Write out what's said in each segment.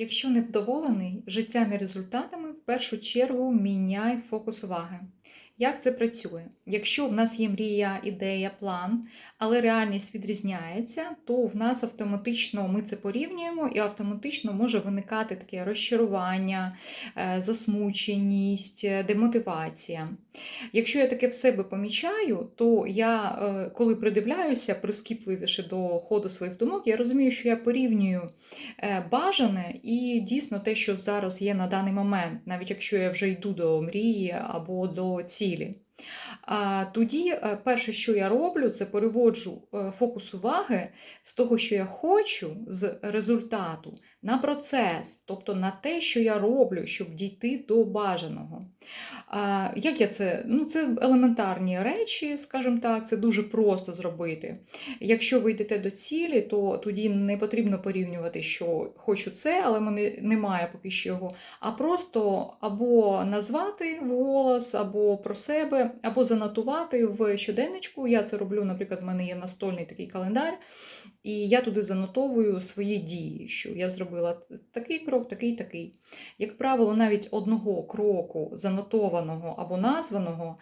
Якщо невдоволений життям і результатами, в першу чергу міняй фокус уваги. Як це працює? Якщо в нас є мрія, ідея, план, але реальність відрізняється, то в нас автоматично ми це порівнюємо і автоматично може виникати таке розчарування, е, засмученість, е, демотивація. Якщо я таке в себе помічаю, то я, е, коли придивляюся прискіпливіше до ходу своїх думок, я розумію, що я порівнюю бажане і дійсно те, що зараз є на даний момент, навіть якщо я вже йду до мрії або до цілі. А тоді е, перше, що я роблю, це переводжу е, фокус уваги з того, що я хочу, з результату на процес, тобто на те, що я роблю, щоб дійти до бажаного. А, Як я це? Ну, це елементарні речі, скажімо так, це дуже просто зробити. Якщо ви йдете до цілі, то тоді не потрібно порівнювати, що хочу це, але мене немає поки що його. А просто або назвати вголос, або про себе, або занотувати в щоденничку. Я це роблю, наприклад, в мене є настольний такий календар, і я туди занотовую свої дії, що я зробила такий крок, такий, такий. Як правило, навіть одного кроку занотованого або названого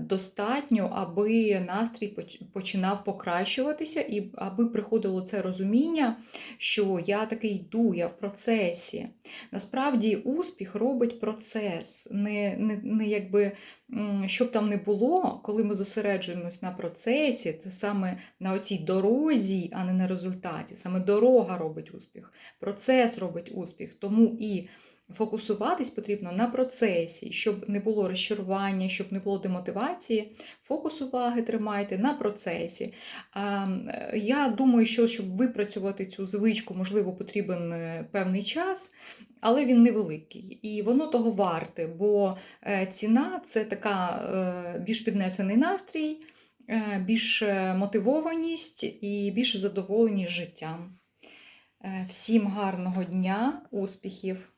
достатньо, аби настрій починав покращуватися, і аби приходило це розуміння, що я таки йду, я в процесі. Насправді успіх робить процес, не, не, не якби. Щоб там не було, коли ми зосереджуємось на процесі, це саме на оцій дорозі, а не на результаті. Саме дорога робить успіх, процес робить успіх. Тому і фокусуватись потрібно на процесі, щоб не було розчарування, щоб не було демотивації. Фокус уваги тримайте на процесі. Я думаю, що щоб випрацювати цю звичку, можливо, потрібен е, певний час, але він невеликий. І воно того варте, бо е, ціна це така е, більш піднесений настрій, більш мотивованість і більше задоволеність життям. Всім гарного дня, успіхів!